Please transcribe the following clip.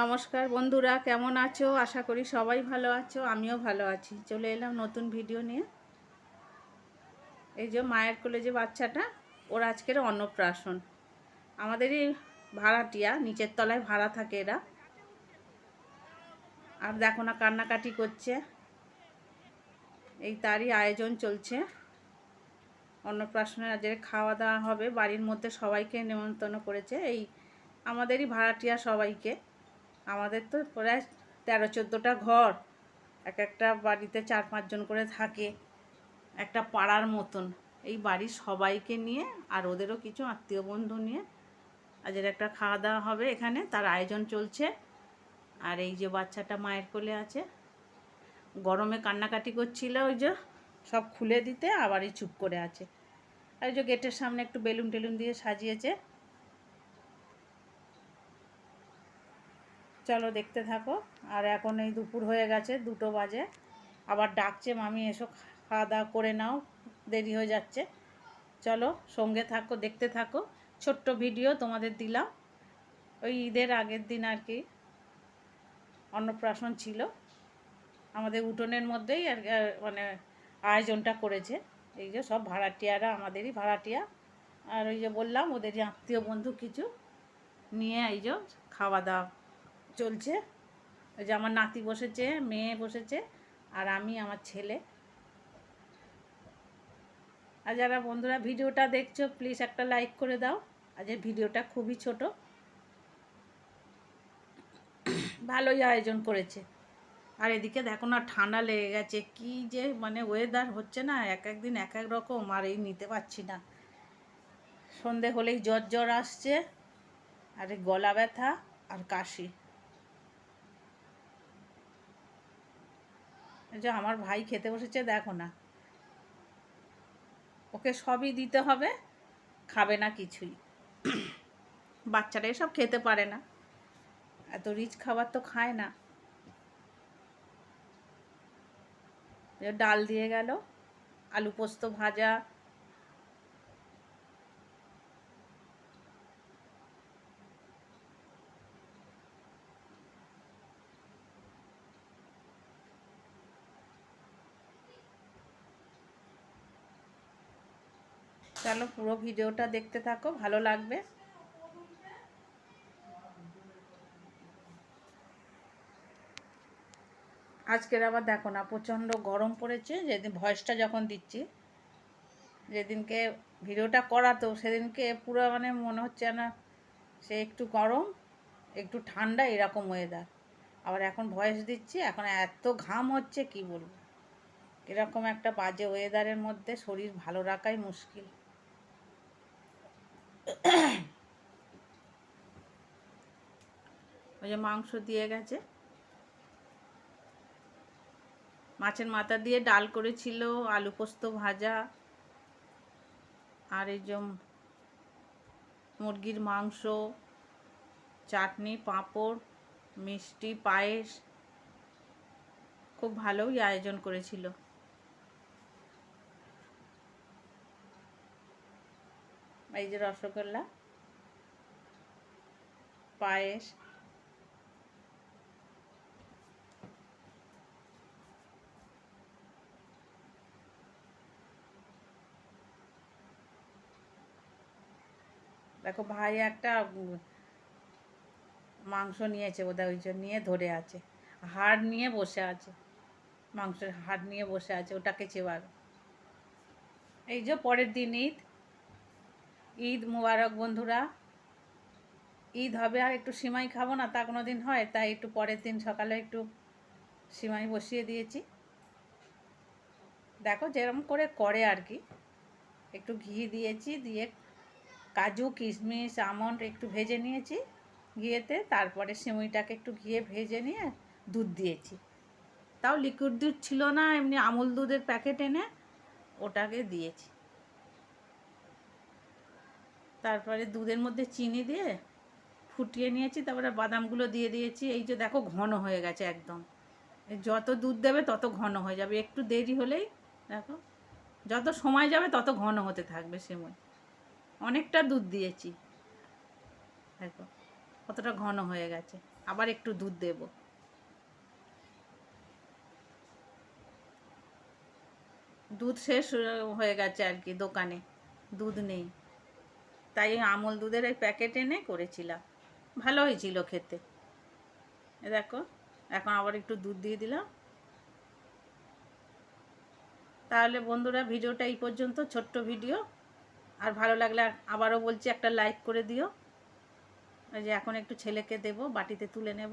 নমস্কার বন্ধুরা, কেমন আছো? আশা করি সবাই ভালো আছো, আমিও ভালো আছি। চলে এলাম নতুন ভিডিও নিয়ে। এই যে মায়ের কোলে যে বাচ্চাটা, ওর আজকের অন্নপ্রাশন। আমাদেরই ভাড়াটিয়া, নিচের তলায় ভাড়া থাকে এরা। আর দেখো না কান্নাকাটি করছে। এই তারই আয়োজন চলছে। অন্নপ্রাশনের আজকে খাওয়া দাওয়া হবে, বাড়ির মধ্যে সবাইকে নেমন্তন্ন করেছে। এই আমাদেরই ভাড়াটিয়া সবাইকে। আমাদের তো প্রায় তেরো, চোদ্দোটা ঘর। এক একটা বাড়িতে চার পাঁচজন করে থাকে। একটা পাড়ার মতন। এই বাড়ির সবাইকে নিয়ে আর ওদেরও কিছু আত্মীয় বন্ধু নিয়ে আজের একটা খাওয়া দাওয়া হবে এখানে। তার আয়োজন চলছে। আর এই যে বাচ্চাটা মায়ের কোলে আছে। গরমে কান্নাকাটি করছিল ওই যে, সব খুলে দিতে, আবারই চুপ করে আছে। আর ওই যে গেটের সামনে একটু বেলুন টেলুন দিয়ে সাজিয়েছে। চলো দেখতে থাকো। আর এখন এই দুপুর হয়ে গেছে, দুটো বাজে। আবার ডাকছে, মামি, এসো, খাওয়া দাওয়া করে নাও, দেরি হয়ে যাচ্ছে। চলো সঙ্গে থাকো, দেখতে থাকো। ছোট্ট ভিডিও তোমাদের দিলাম। ওই ঈদের আগের দিন আর কি অন্নপ্রাশন ছিল। আমাদের উঠোনের মধ্যেই আর মানে আয়োজনটা করেছে। এই যে সব ভাড়াটিয়ারা, আমাদেরই ভাড়াটিয়া। আর ওই যে বললাম ওদেরই আত্মীয় বন্ধু কিছু নিয়ে এই যে খাওয়া দাওয়া চলছে। ওই যে আমার নাতি বসেছে, মেয়ে বসেছে, আর আমি, আমার ছেলে। আর যারা বন্ধুরা ভিডিওটা দেখছ প্লিজ একটা লাইক করে দাও। আজ ভিডিওটা খুবই ছোট। ভালোই আয়োজন করেছে। আর এদিকে দেখো না, ঠান্ডা লেগে গেছে। কি যে মানে ওয়েদার হচ্ছে না, এক এক দিন এক এক রকম, আর এই নিতে পারছি না। সন্ধে হলেই জ্বর জ্বর আসছে, আর গলা ব্যথা আর কাশি। যে আমার ভাই খেতে বসেছে, দেখো না। ওকে সবই দিতে হবে, খাবে না কিছুই। বাচ্চারা এসব খেতে পারে না। এত রিচ খাবার তো খায় না। ডাল দিয়ে গেল, আলু পোস্ত ভাজা চলো পুরো ভিডিওটা দেখতে থাকো, ভালো লাগবে। আজকের আবার দেখো না, প্রচণ্ড গরম পড়েছে, যেদিন ভয়েসটা যখন দিচ্ছি, যেদিনকে ভিডিওটা করাতো সেদিনকে পুরো মানে মনে হচ্ছে না সে একটু গরম, একটু ঠান্ডা, এরকম ওয়েদার আবার এখন ভয়েস দিচ্ছি, এখন এত ঘাম হচ্ছে, কি বলব? এরকম একটা বাজে ওয়েদারের মধ্যে শরীর ভালো রাখাই মুশকিল। ওই যে মাংস দিয়ে গেছে। মাছের মাথা দিয়ে ডাল করেছিল, আলু পোস্ত ভাজা, আর এই যে মুরগির মাংস, চাটনি, পাঁপড়, মিষ্টি, পায়েস, খুব ভালোই আয়োজন করেছিল। এই যে রসগোল্লা, পায়েস, দেখো ভাই একটা মাংস নিয়েছে ওদের ওই জন্য নিয়ে ধরে আছে। হাড় নিয়ে বসে আছে, মাংসের হাড় নিয়ে বসে আছে, ওটাকে চেবার এই যে পরের দিন ঈদ ঈদ মুবারক বন্ধুরা। ঈদ হবে আর একটু সিমাই খাব না, তা কোনো দিন হয়, তাই একটু পরের দিন সকালে একটু সিমাই বসিয়ে দিয়েছি। দেখো যেরকম করে করে আর কি। একটু ঘি দিয়েছি, দিয়ে কাজু, কিশমিশ, আমন্ড একটু ভেজে নিয়েছি। ঘিয়েতে তারপরে সিমুইটাকে একটু ঘিয়ে ভেজে নিয়ে দুধ দিয়েছি। তাও লিকুইড দুধ ছিল না, এমনি আমুল দুধের প্যাকেট এনে ওটাকে দিয়েছি। তারপরে দুধের মধ্যে চিনি দিয়ে ফুটিয়ে নিয়েছি, তারপরে বাদামগুলো দিয়ে দিয়েছি। এই যে দেখো ঘন হয়ে গেছে একদম। যত দুধ দেবে তত ঘন হয়ে যাবে। একটু দেরি হলেই দেখো, যত সময় যাবে তত ঘন হতে থাকবে সেময় অনেকটা দুধ দিয়েছি। দেখো, কতটা ঘন হয়ে গেছে। আবার একটু দুধ দেব। দুধ শেষ হয়ে গেছে আর কি দোকানে। দুধ নেই। তাই আমল দুধের ওই প্যাকেট এনে করেছিলাম। ভালো হয়েছিল খেতে। এ দেখো, এখন আবার একটু দুধ দিয়ে দিলাম। তাহলে বন্ধুরা, ভিডিওটা এই পর্যন্ত। ছোট্ট ভিডিও। আর ভালো লাগলে আবারও বলছি, একটা লাইক করে দিও। যে এখন একটু ছেলেকে দেব, বাটিতে তুলে নেব।